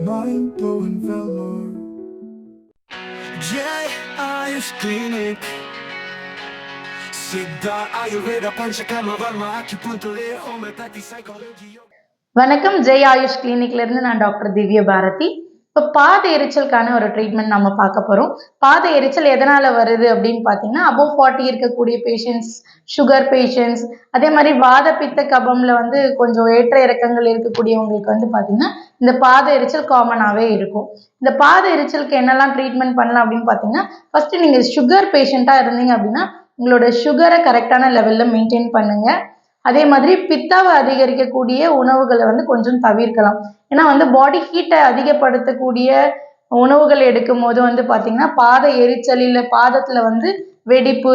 Mind blowing velour. Jai Ayush Clinic. Siddha Ayurveda Panchakama Varma Acupuncture Homeopathy Psychology Yoga. வணக்கம் ஜெய் ஆயுஷ் கிளினிக்ல இருந்து நான் doctor திவ்ய பாரதி இப்போ பாத எரிச்சலுக்கான ஒரு ட்ரீட்மெண்ட் நம்ம பார்க்க போகிறோம் பாத எரிச்சல் எதனால் வருது அப்படின்னு பார்த்தீங்கன்னா அபோவ் ஃபார்ட்டி இருக்கக்கூடிய பேஷண்ட்ஸ் சுகர் பேஷண்ட்ஸ் அதே மாதிரி வாத பித்த கபம்ல வந்து கொஞ்சம் ஏற்ற இறக்கங்கள் இருக்கக்கூடியவங்களுக்கு வந்து பார்த்தீங்கன்னா இந்த பாத எரிச்சல் காமனாகவே இருக்கும். இந்த பாத எரிச்சலுக்கு என்னெல்லாம் ட்ரீட்மெண்ட் பண்ணலாம் அப்படின்னு பார்த்தீங்கன்னா ஃபஸ்ட்டு நீங்கள் சுகர் பேஷண்ட்டாக இருந்தீங்க அப்படின்னா உங்களோட சுகரை கரெக்டான லெவலில் மெயின்டைன் பண்ணுங்கள் அதே மாதிரி பித்தாவை அதிகரிக்கக்கூடிய உணவுகளை வந்து கொஞ்சம் தவிர்க்கலாம். ஏன்னா வந்து பாடி ஹீட்டை அதிகப்படுத்தக்கூடிய உணவுகள் எடுக்கும் போது வந்து பார்த்தீங்கன்னா பாத எரிச்சல் இல்லை பாதத்தில் வந்து வெடிப்பு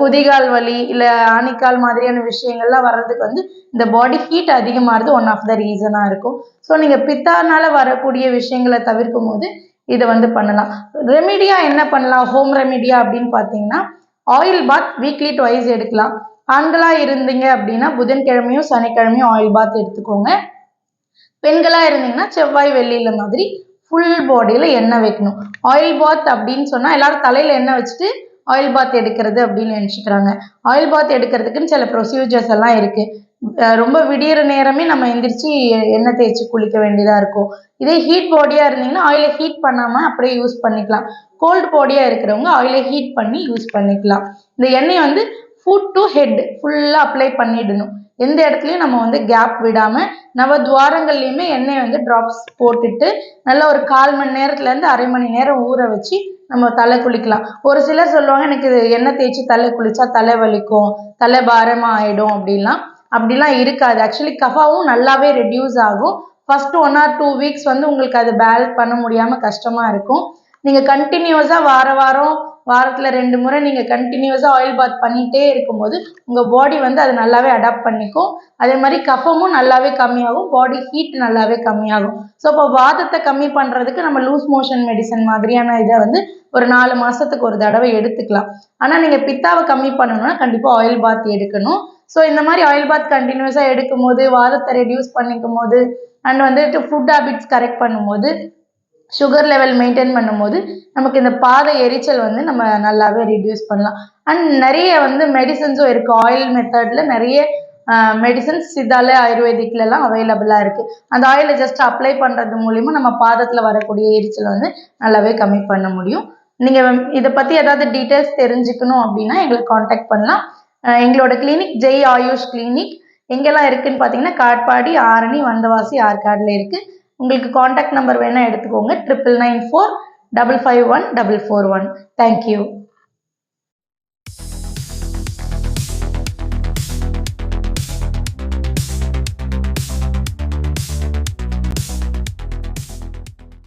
குதிகால் வலி இல்லை ஆணிக்கால் மாதிரியான விஷயங்கள்லாம் வர்றதுக்கு வந்து இந்த பாடி ஹீட் அதிகமாகிறது ஒன் ஆஃப் த ரீசனாக இருக்கும். ஸோ நீங்கள் பித்தானால வரக்கூடிய விஷயங்களை தவிர்க்கும் போது இதை வந்து பண்ணலாம். ரெமிடியாக என்ன பண்ணலாம்? ஹோம் ரெமிடியா அப்படின்னு பார்த்தீங்கன்னா ஆயில் பாத் வீக்லி டுவைஸ் எடுக்கலாம். ஆண்களாக இருந்தீங்க அப்படின்னா புதன்கிழமையும் சனிக்கிழமையும் ஆயில் பாத் எடுத்துக்கோங்க. பெண்களாக இருந்தீங்கன்னா செவ்வாய் வெள்ளியில மாதிரி ஃபுல் பாடியில் எண்ணெய் வைக்கணும். ஆயில் பாத் அப்படின்னு சொன்னால் எல்லாரும் தலையில் எண்ணெய் வச்சுட்டு ஆயில் பாத் எடுக்கிறது அப்படின்னு நினச்சிக்கிறாங்க. ஆயில் பாத் எடுக்கிறதுக்குன்னு சில ப்ரொசீஜர்ஸ் எல்லாம் இருக்குது ரொம்ப விடியிற நேரமே நம்ம எந்திரிச்சு எண்ணெய் தேய்ச்சி குளிக்க வேண்டியதாக இருக்கும். இதே ஹீட் பாடியாக இருந்தீங்கன்னா ஆயிலை ஹீட் பண்ணாமல் அப்படியே யூஸ் பண்ணிக்கலாம். கோல்டு பாடியாக இருக்கிறவங்க ஆயிலை ஹீட் பண்ணி யூஸ் பண்ணிக்கலாம். இந்த எண்ணெய் வந்து ஃபுட் டு ஹெட் ஃபுல்லாக அப்ளை பண்ணிடணும். எந்த இடத்துலையும் நம்ம வந்து கேப் விடாமல் நவ துவாரங்கள்லையுமே எண்ணெய் வந்து ட்ராப்ஸ் போட்டுட்டு நல்லா ஒரு கால் மணி நேரத்துலேருந்து அரை மணி நேரம் ஊற வச்சு நம்ம தலை குளிக்கலாம். ஒரு சிலர் சொல்லுவாங்க எனக்கு இது எண்ணெய் தேய்ச்சி தலை குளிச்சா தலை வலிக்கும் தலை பாரமாக ஆகிடும் அப்படிலாம் அப்படிலாம் இருக்காது. ஆக்சுவலி கஃபாவும் நல்லாவே ரெடியூஸ் ஆகும். First one or two weeks வந்து உங்களுக்கு அது பேலன்ஸ் பண்ண முடியாமல் கஷ்டமாக இருக்கும். நீங்கள் கண்டினியூஸாக வார வாரம் வாரத்தில் ரெண்டு முறை நீங்கள் கண்டினியூஸாக ஆயில் பாத் பண்ணிகிட்டே இருக்கும்போது உங்கள் பாடி வந்து அது நல்லாவே அடாப்ட் பண்ணிக்கும். அதே மாதிரி கஃபமும் நல்லாவே கம்மியாகும். பாடி ஹீட் நல்லாவே கம்மியாகும். ஸோ இப்போ வாதத்தை கம்மி பண்ணுறதுக்கு நம்ம லூஸ் மோஷன் மெடிசன் மாதிரியான இதை வந்து ஒரு நாலு மாதத்துக்கு ஒரு தடவை எடுத்துக்கலாம். ஆனால் நீங்கள் பித்தாவை கம்மி பண்ணணும்னா கண்டிப்பாக ஆயில் பாத் எடுக்கணும். ஸோ இந்த மாதிரி ஆயில் பாத் கண்டினியூஸாக எடுக்கும் போது வாதத்தை ரெடியூஸ் பண்ணிக்கும் போது அண்ட் வந்துட்டு ஃபுட் ஹேபிட்ஸ் கரெக்ட் பண்ணும்போது சுகர் லெவல் மெயின்டைன் பண்ணும்போது நமக்கு இந்த பாத எரிச்சல் வந்து நம்ம நல்லாவே ரெடியூஸ் பண்ணலாம். அண்ட் நிறைய வந்து மெடிசன்ஸும் இருக்குது ஆயில் மெத்தடில் நிறைய மெடிசன்ஸ் சித்தால ஆயுர்வேதிக்லலாம் அவைலபிளாக இருக்குது அந்த ஆயிலை ஜஸ்ட் அப்ளை பண்ணுறது மூலிமா நம்ம பாதத்தில் வரக்கூடிய எரிச்சலை வந்து நல்லாவே கம்மி பண்ண முடியும். நீங்கள் இதை பற்றி ஏதாவது டீட்டெயில்ஸ் தெரிஞ்சுக்கணும் அப்படின்னா எங்களை காண்டாக்ட் பண்ணலாம். எங்களோட கிளினிக் ஜெய் ஆயுஷ் கிளினிக் எங்கெல்லாம் இருக்குதுன்னு பார்த்தீங்கன்னா காட்பாடி ஆரணி வந்தவாசி ஆற்காடில் இருக்குது உங்களுக்கு காண்டாக்ட் நம்பர் வேணால் எடுத்துக்கோங்க triple nine four double five one double four one thank you